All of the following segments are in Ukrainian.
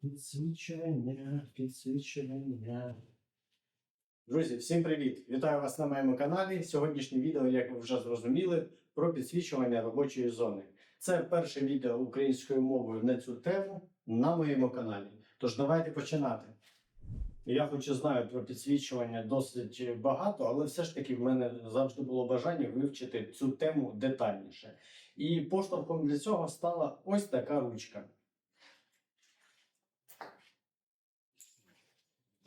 Підсвічування, підсвічування. Друзі, всім привіт! Вітаю вас на моєму каналі. Сьогоднішнє відео, як ви вже зрозуміли, про підсвічування робочої зони. Це перше відео українською мовою на цю тему на моєму каналі. Тож давайте починати. Я хоч і знаю про підсвічування досить багато, але все ж таки в мене завжди було бажання вивчити цю тему детальніше. І поштовхом для цього стала ось така ручка.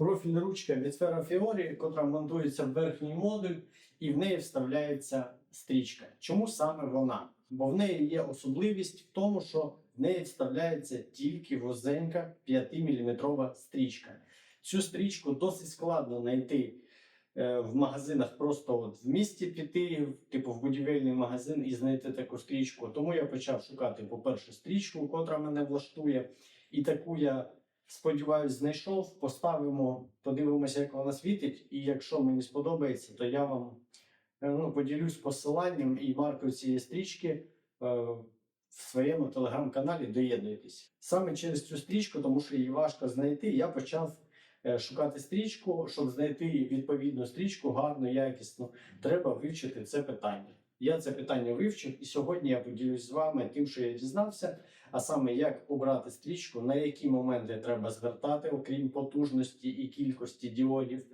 Профіль ручка від Sfera Fiori, котра монтується в верхній модуль, і в неї вставляється стрічка. Чому саме вона? Бо в неї є особливість в тому, що в неї вставляється тільки вузенька 5-мм стрічка. Цю стрічку досить складно знайти е, в магазинах, просто от в місті піти, типу в будівельний магазин і знайти таку стрічку. Тому я почав шукати, по-перше, стрічку, котра мене влаштує. І таку я сподіваюсь, знайшов. Поставимо, подивимося, як вона світить. І якщо мені сподобається, то я вам е, ну, поділюсь посиланням і маркою цієї стрічки е, в своєму телеграм-каналі. Доєднуйтесь. Саме через цю стрічку, тому що її важко знайти, я почав. е, Шукати стрічку, щоб знайти відповідну стрічку, гарну, якісну, треба вивчити це питання. Я це питання вивчив, і сьогодні я поділюсь з вами тим, що я дізнався, а саме як обрати стрічку, на які моменти треба звертати, окрім потужності і кількості діодів,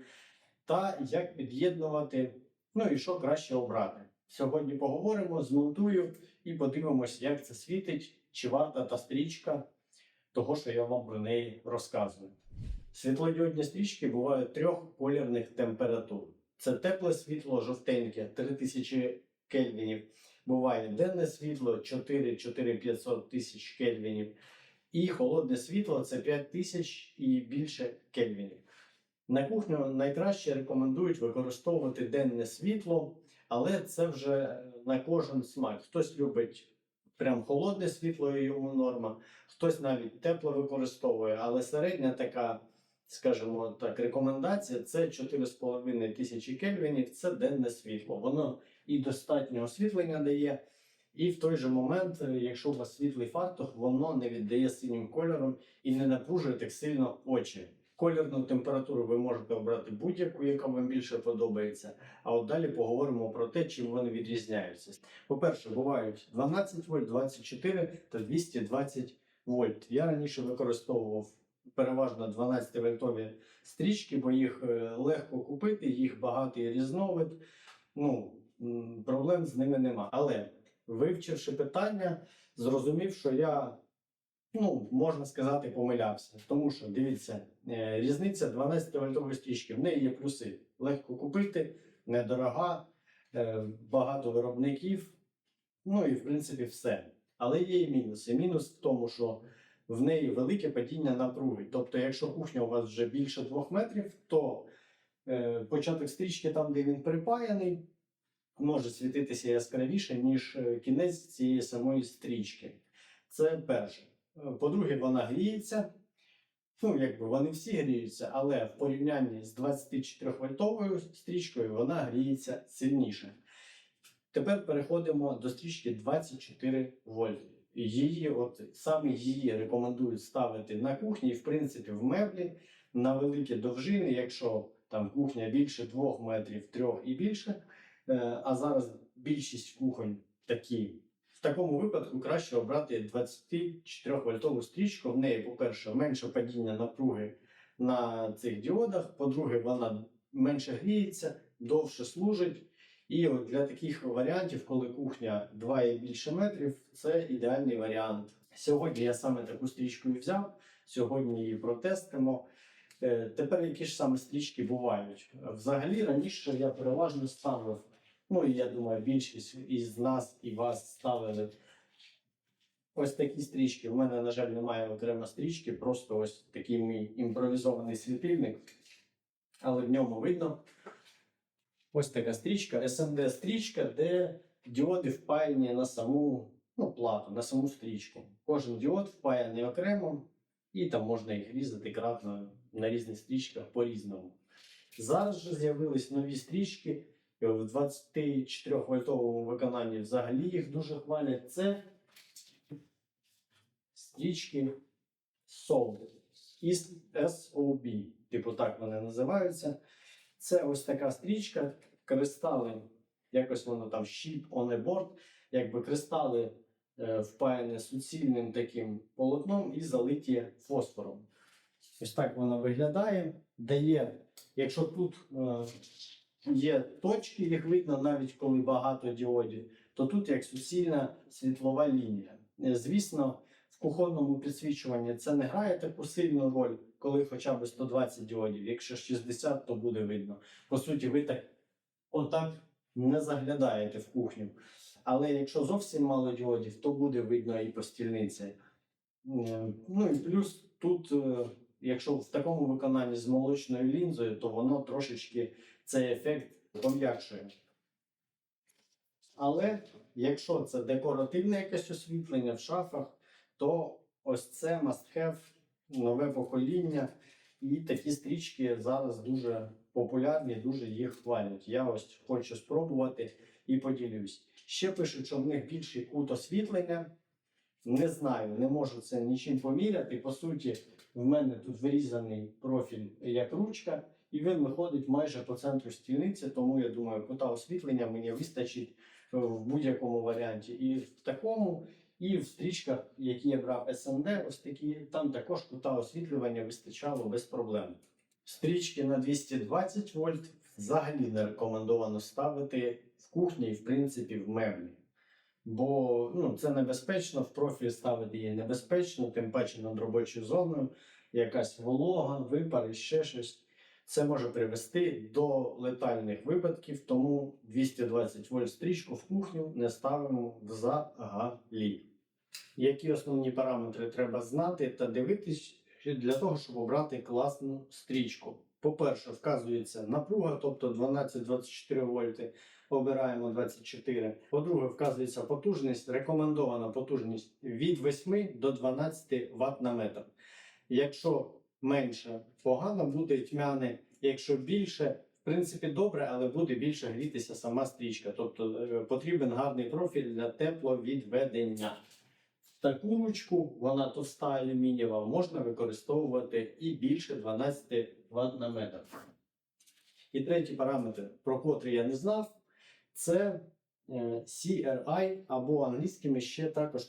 та як під'єднувати, ну і що краще обрати. Сьогодні поговоримо, змонтую і подивимось, як це світить, чи варта та стрічка того, що я вам про неї розказую. Світлодіодні стрічки бувають трьох колірних температур. Це тепле світло, жовтеньке 3000 кельвінів. Буває денне світло 4-4500 тисяч кельвінів. І холодне світло це 5000 і більше кельвінів. На кухню найкраще рекомендують використовувати денне світло, але це вже на кожен смак. Хтось любить прям холодне світло, і йому норма, хтось навіть тепло використовує, але середня така, скажімо так, рекомендація це 4,5 тисячі кельвінів, це денне світло. Воно і достатньо освітлення дає. І в той же момент, е, якщо у вас світлий фартух, воно не віддає синім кольором і не напружує так сильно очі. Колірну температуру ви можете обрати будь-яку, яка вам більше подобається. А от далі поговоримо про те, чим вони відрізняються. По-перше, бувають 12 вольт, 24 та 220 вольт. Я раніше використовував переважно 12 вольтові стрічки, бо їх е, легко купити, їх багатий різновид. Ну, проблем з ними нема. Але вивчивши питання, зрозумів, що я, ну, можна сказати, помилявся. Тому що, дивіться, е, різниця 12-вольтової стрічки. В неї є плюси. Легко купити, недорога, е, багато виробників. Ну і в принципі все. Але є і мінуси. Мінус в тому, що в неї велике падіння напруги. Тобто, якщо кухня у вас вже більше 2 метрів, то е, початок стрічки, там, де він припаяний, може світитися яскравіше, ніж е, кінець цієї самої стрічки. Це перше. Е, По-друге, вона гріється. Ну, якби вони всі гріються, але в порівнянні з 24-вольтовою стрічкою вона гріється сильніше. Тепер переходимо до стрічки 24 вольти. Її, от саме її рекомендують ставити на кухні, і в принципі в меблі на великі довжини, якщо там кухня більше 2 метрів, 3 і більше. Е, А зараз більшість кухонь такі. В такому випадку краще обрати 24 вольтову стрічку. В неї, по-перше, менше падіння напруги на цих діодах. По-друге, вона менше гріється, довше служить. І от для таких варіантів, коли кухня 2 і більше метрів, це ідеальний варіант. Сьогодні я саме таку стрічку і взяв. Сьогодні її протестимо. Е, Тепер які ж саме стрічки бувають? Взагалі раніше я переважно ставив, ну я думаю, більшість із нас і вас ставили ось такі стрічки. У мене, на жаль, немає окремо стрічки, просто ось такий мій імпровізований світильник. Але в ньому видно ось така стрічка, SMD стрічка, де діоди впаяні на саму ну, плату, на саму стрічку. Кожен діод впаяний окремо, і там можна їх різати кратно на різних стрічках по-різному. Зараз же з'явились нові стрічки в 24-вольтовому виконанні. Взагалі їх дуже хвалять. Це стрічки із SOB, типу так вони називаються. Це ось така стрічка, кристали, якось воно там щіп on a якби кристали е, впаяні суцільним таким полотном і залиті фосфором. Ось так вона виглядає. Дає, якщо тут е, є точки, їх видно навіть коли багато діодів, то тут як суцільна світлова лінія. Е, Звісно, в кухонному підсвічуванні це не грає таку сильну роль, коли хоча б 120 діодів. Якщо 60, то буде видно. По суті, ви так отак не заглядаєте в кухню. Але якщо зовсім мало діодів, то буде видно і по стільниці. Е, Ну і плюс тут, е, якщо в такому виконанні з молочною лінзою, то воно трошечки цей ефект пом'якшує. Але якщо це декоративне якесь освітлення в шафах, то ось це must have, нове покоління. І такі стрічки зараз дуже популярні, дуже їх хвалять. Я ось хочу спробувати і поділюсь. Ще пишуть, що в них більший кут освітлення. Не знаю, не можу це нічим поміряти. По суті, в мене тут вирізаний профіль як ручка, і він виходить майже по центру стільниці, тому я думаю, кута освітлення мені вистачить в будь-якому варіанті. І в такому, і в стрічках, які я брав SND, ось такі, там також кута освітлювання вистачало без проблем. Стрічки на 220 вольт взагалі не рекомендовано ставити в кухні і, в принципі, в меблі. Бо ну, це небезпечно, в профіль ставити її небезпечно, тим паче над робочою зоною, якась волога, випар і ще щось. Це може привести до летальних випадків, тому 220 вольт стрічку в кухню не ставимо взагалі. Які основні параметри треба знати та дивитись для того, щоб обрати класну стрічку? По-перше, вказується напруга, тобто 12-24 вольти. Обираємо 24. По-друге, вказується потужність, рекомендована потужність від 8 до 12 Вт на метр. Якщо менше, погано буде тьмяне. Якщо більше, в принципі, добре, але буде більше грітися сама стрічка. Тобто е, потрібен гарний профіль для тепловідведення. Таку ручку, вона товста алюмінієва, можна використовувати і більше 12 Вт на метр. І третій параметр, про котрий я не знав, це е, CRI або англійськими ще також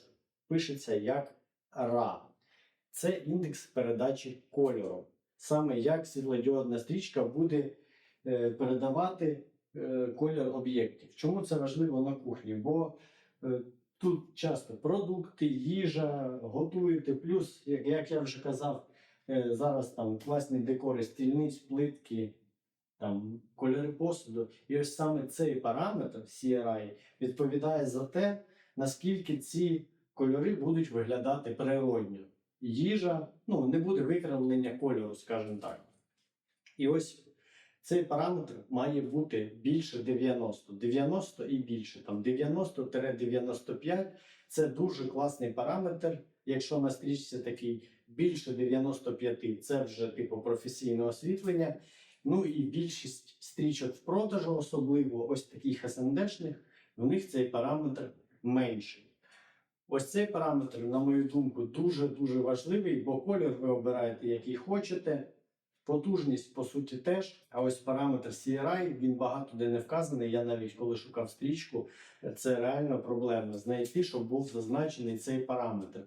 пишеться як RA. Це індекс передачі кольору. Саме як світлодіодна стрічка буде е, передавати е, колір об'єктів. Чому це важливо на кухні? Бо е, тут часто продукти, їжа, готуєте, плюс, як, я вже казав, зараз там класні декори стільниць, плитки, там кольори посуду. І ось саме цей параметр CRI відповідає за те, наскільки ці кольори будуть виглядати природньо. Їжа, ну, не буде викривлення кольору, скажімо так. І ось цей параметр має бути більше 90, 90 і більше. Там 90-95 це дуже класний параметр. Якщо на стрічці такий більше 95, це вже типу професійне освітлення. Ну і більшість стрічок в продажу, особливо ось таких СНДшних, в них цей параметр менший. Ось цей параметр, на мою думку, дуже-дуже важливий, бо колір ви обираєте, який хочете. Потужність, по суті, теж. А ось параметр CRI, він багато де не вказаний. Я навіть коли шукав стрічку, це реально проблемно знайти, щоб був зазначений цей параметр.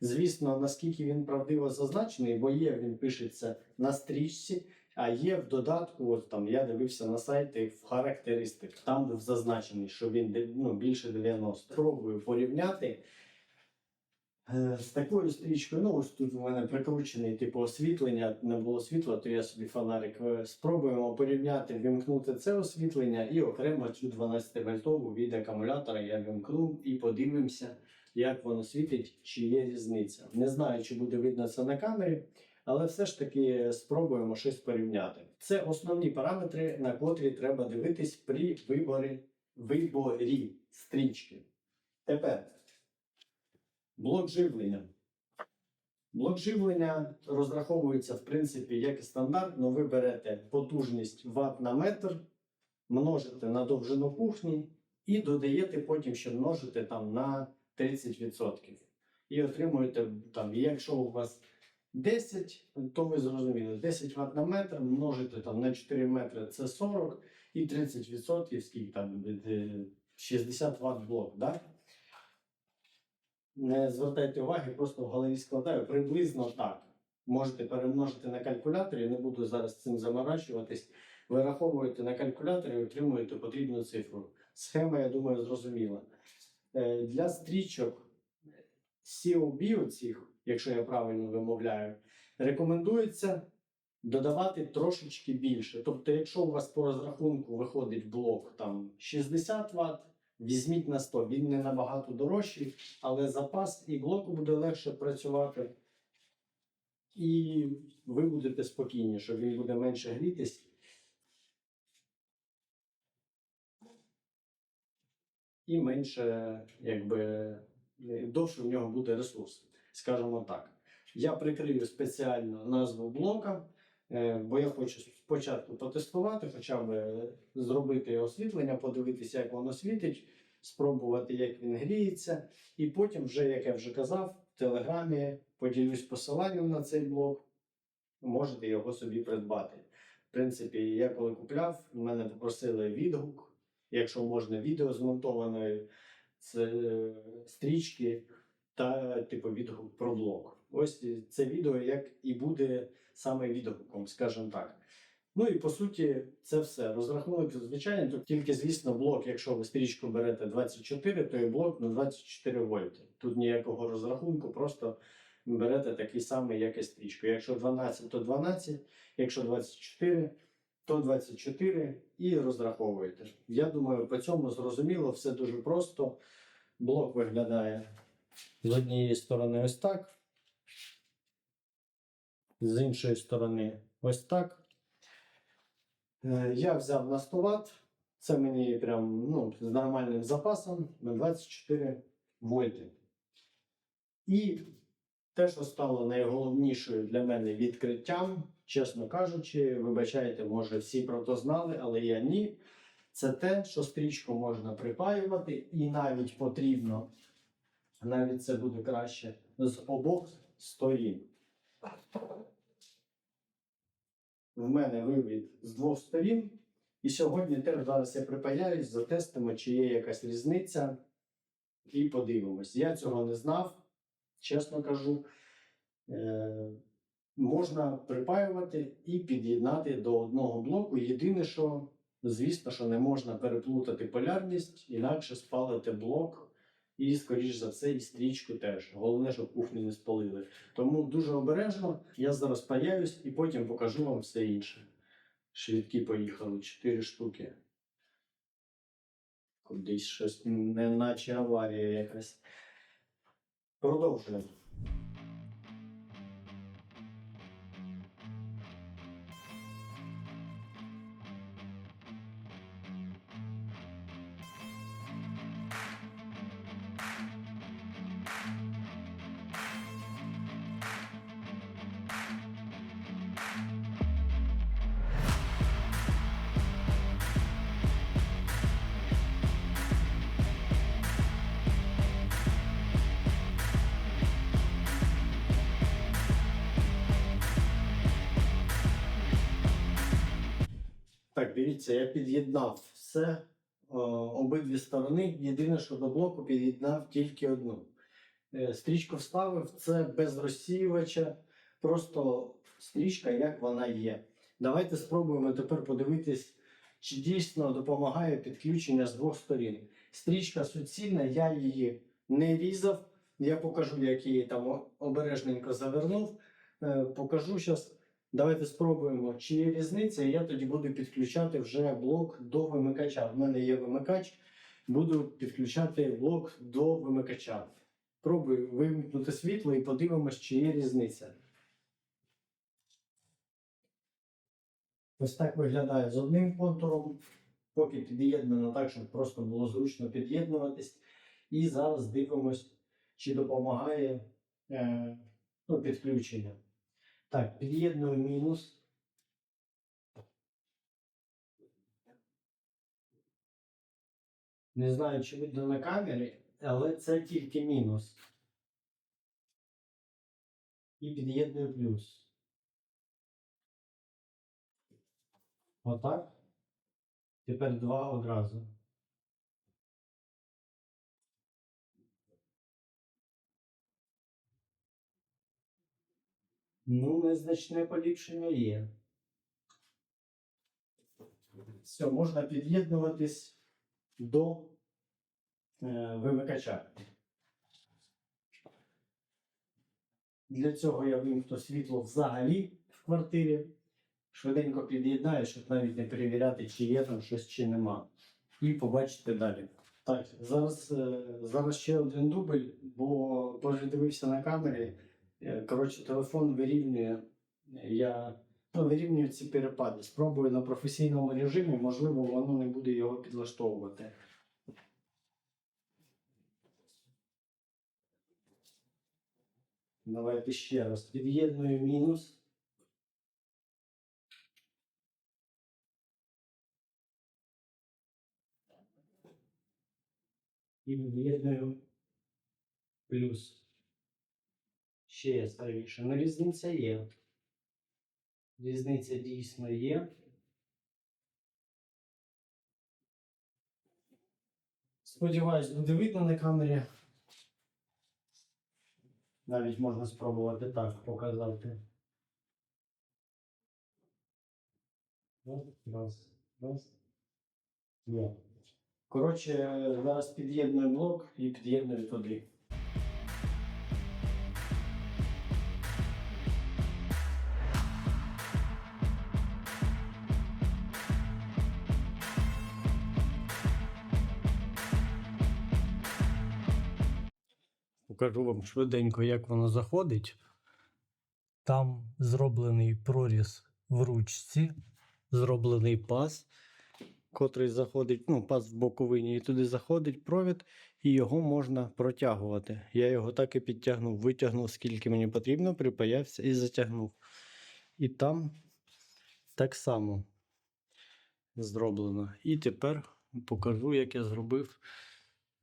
Звісно, наскільки він правдиво зазначений, бо є, він пишеться на стрічці, а є в додатку, от там я дивився на сайті в характеристиках. Там був зазначений, що він ну, більше 90. Пробую порівняти. Е, З такою стрічкою, ну ось тут у мене прикручений типу освітлення, не було світла, то я собі фонарик. Е, Спробуємо порівняти, вімкнути це освітлення і окремо цю 12 вольтову від акумулятора я вімкну і подивимося, як воно світить, чи є різниця. Не знаю, чи буде видно це на камері, але все ж таки спробуємо щось порівняти. Це основні параметри, на котрі треба дивитись при виборі, виборі стрічки. Тепер. Блок живлення. Блок живлення розраховується, в принципі, як і стандартно. Ви берете потужність Вт на метр, множите на довжину кухні і додаєте потім ще множите там на 30%. І отримуєте там, якщо у вас 10, то ви зрозуміли, 10 Вт на метр множити там на 4 метри це 40 і 30%, скільки там 60 Вт блок. Да? Не звертайте уваги, просто в голові складаю приблизно так. Можете перемножити на калькуляторі, не буду зараз цим заморачуватись. Вираховуєте на калькуляторі і отримуєте потрібну цифру. Схема, я думаю, зрозуміла. Е, Для стрічок COB, оцих, якщо я правильно вимовляю, рекомендується додавати трошечки більше. Тобто, якщо у вас по розрахунку виходить блок там 60 Вт, візьміть на 100. Він не набагато дорожчий, але запас і блоку буде легше працювати. І ви будете спокійніше, він буде менше грітись. І менше, якби, довше в нього буде ресурс, скажімо так. Я прикрию спеціально назву блока, бо я хочу спочатку потестувати, хоча б е, зробити освітлення, подивитися, як воно світить, спробувати, як він гріється. І потім, вже, як я вже казав, в Телеграмі поділюсь посиланням на цей блок. Можете його собі придбати. В принципі, я коли купляв, мене попросили відгук, якщо можна, відео змонтованої е, стрічки та типу відгук про блок. Ось це відео як і буде саме відгуком, скажімо так. Ну і по суті, це все. Розрахунок звичайний, тут тільки, звісно, блок, якщо ви стрічку берете 24, то і блок на 24 вольти. Тут ніякого розрахунку, просто берете такий самий, як і стрічку. Якщо 12, то 12, якщо 24, то 24 і розраховуєте. Я думаю, по цьому зрозуміло, все дуже просто. Блок виглядає з однієї сторони ось так, з іншої сторони ось так. Е, Я взяв на 100 Вт. Це мені прям ну, з нормальним запасом на 24 вольти. І те, що стало найголовнішою для мене відкриттям, чесно кажучи, вибачайте, може всі про то знали, але я ні. Це те, що стрічку можна припаювати, і навіть потрібно, навіть це буде краще, з обох сторін. В мене вивід з двох сторін. І сьогодні теж зараз я припаяюсь, затестимо, чи є якась різниця. І подивимось. Я цього не знав, чесно кажу. Е, можна припаювати і під'єднати до одного блоку. Єдине, що, звісно, що не можна переплутати полярність, інакше спалити блок. І, скоріш за все, і стрічку теж. Головне, щоб кухню не спалили. Тому дуже обережно. Я зараз паяюсь і потім покажу вам все інше. Швидкі поїхали, 4 штуки. Кудись щось, не наче аварія якась. Продовжуємо. Так, дивіться, я під'єднав все, е, обидві сторони. Єдине, що до блоку під'єднав тільки одну. Е, Стрічку вставив, це без розсіювача, просто стрічка, як вона є. Давайте спробуємо тепер подивитись, чи дійсно допомагає підключення з двох сторін. Стрічка суцільна, я її не різав. Я покажу, як її там обережненько завернув. Е, Покажу зараз. Давайте спробуємо, чи є різниця, і я тоді буду підключати вже блок до вимикача. В мене є вимикач, буду підключати блок до вимикача. Пробую вимкнути світло і подивимось, чи є різниця. Ось так виглядає з одним контуром, поки під'єднано так, щоб просто було зручно під'єднуватись. І зараз дивимось, чи допомагає е, ну, підключення. Так, під'єдную мінус. Не знаю, чи видно на камері, але це тільки мінус. і під'єдную плюс. Отак. Тепер два одразу. Ну, незначне поліпшення є. Все, можна під'єднуватись до е, вимикача. Для цього я вимкну світло взагалі в квартирі. Швиденько під'єднаю, щоб навіть не перевіряти, чи є там щось, чи нема. І побачите далі. Так, зараз, е, зараз ще один дубль, бо дивився на камері. Е, Коротше, телефон вирівнює. Я ну, вирівнюю ці перепади. Спробую на професійному режимі, можливо, воно не буде його підлаштовувати. Давайте ще раз. Під'єдную мінус. І від'єдную плюс. Ще яскравіше. Ну, різниця є. Різниця дійсно є. Сподіваюсь, буде видно на камері. Навіть можна спробувати так показати. Раз, раз. Коротше, зараз під'єдную блок і під'єдную туди. Покажу вам швиденько, як воно заходить. Там зроблений проріз в ручці, зроблений паз, котрий заходить, ну, паз в боковині, і туди заходить провід, і його можна протягувати. Я його так і підтягнув, витягнув, скільки мені потрібно, припаявся і затягнув. І там так само зроблено. І тепер покажу, як я зробив.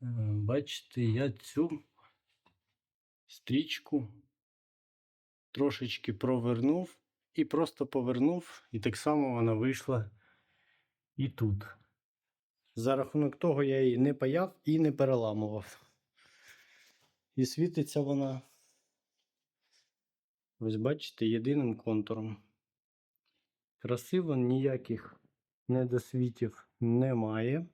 Е, Бачите, я цю стрічку трошечки провернув і просто повернув, і так само вона вийшла і тут. За рахунок того я її не паяв і не переламував. І світиться вона, ось бачите, єдиним контуром. Красиво ніяких недосвітів немає.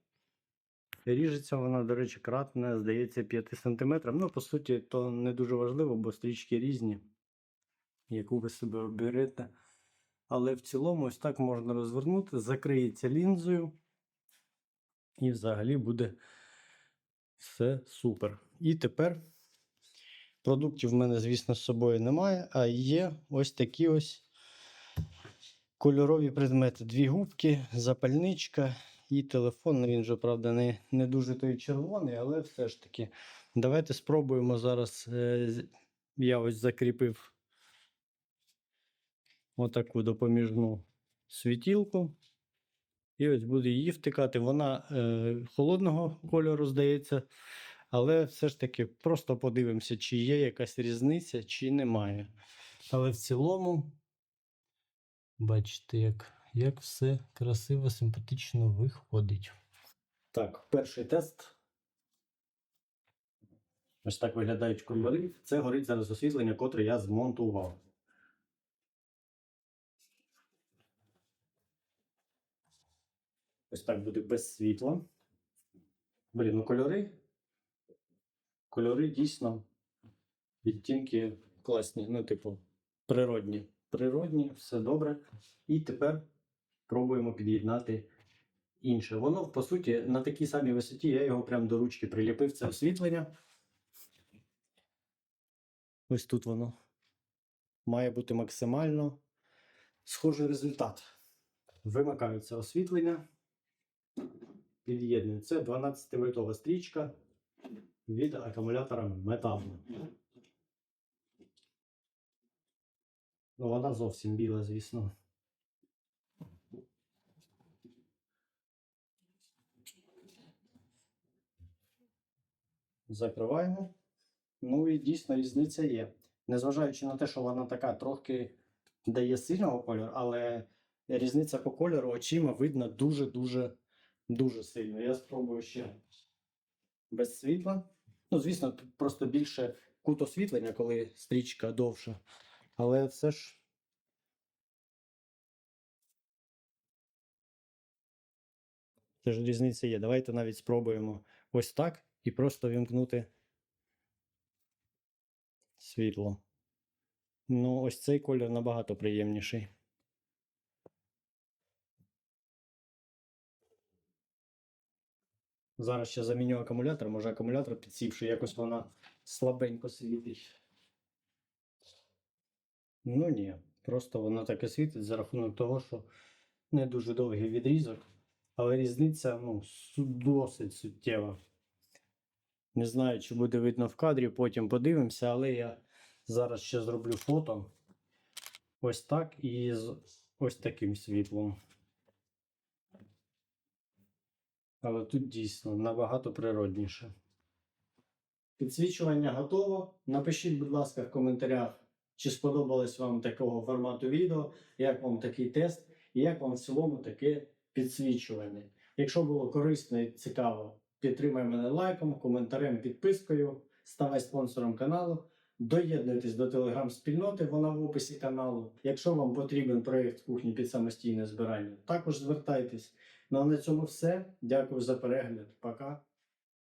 Ріжеться вона, до речі, кратна, здається, 5 см. Ну, по суті, то не дуже важливо, бо стрічки різні, яку ви себе оберете. Але в цілому, ось так можна розвернути, закриється лінзою, і взагалі буде все супер. І тепер продуктів в мене, звісно, з собою немає, а є ось такі ось кольорові предмети: дві губки, запальничка і телефон. Ну, Він же, правда, не, не дуже той червоний, але все ж таки. Давайте спробуємо зараз. е, Я ось закріпив отаку допоміжну світілку. І ось буду її втикати. Вона е, холодного кольору, здається. Але все ж таки просто подивимося, чи є якась різниця, чи немає. Але в цілому, бачите, як, як все красиво, симпатично виходить. Так, перший тест. Ось так виглядають кольори. Це горить зараз освітлення, котре я змонтував. Ось так буде без світла. Блін, ну кольори. Кольори дійсно відтінки класні, ну, типу, природні. Природні, все добре. І тепер пробуємо під'єднати інше. Воно, по суті, на такій самій висоті я його прямо до ручки приліпив. Це освітлення. Ось тут воно. Має бути максимально схожий результат. Вимикається освітлення. Під'єдную. Це 12 вольтова стрічка від акумулятора металу. Ну, вона зовсім біла, звісно. Закриваємо. Ну і дійсно різниця є. незважаючи на те, що вона така трохи дає сильного кольору, але різниця по кольору очима видно дуже-дуже дуже сильно. Я спробую ще без світла. Ну, звісно, просто більше кут освітлення, коли стрічка довша. Але все ж. Це ж різниця є. Давайте навіть спробуємо ось так і просто вімкнути світло. Ну, ось цей колір набагато приємніший. Зараз ще заміню акумулятор, може акумулятор підсівши, якось вона слабенько світить. Ну ні, просто воно таке світить за рахунок того, що не дуже довгий відрізок, але різниця ну, досить суттєва. Не знаю, чи буде видно в кадрі, потім подивимося, але я зараз ще зроблю фото. Ось так і з ось таким світлом. Але тут дійсно набагато природніше. Підсвічування готово. Напишіть, будь ласка, в коментарях, чи сподобалось вам такого формату відео, як вам такий тест, і як вам в цілому таке підсвічування. Якщо було корисно і цікаво, підтримай мене лайком, коментарем, підпискою, ставай спонсором каналу. Доєднуйтесь до телеграм-спільноти, вона в описі каналу. Якщо вам потрібен проєкт кухні під самостійне збирання, також звертайтесь. Ну а на цьому все. Дякую за перегляд. Пока.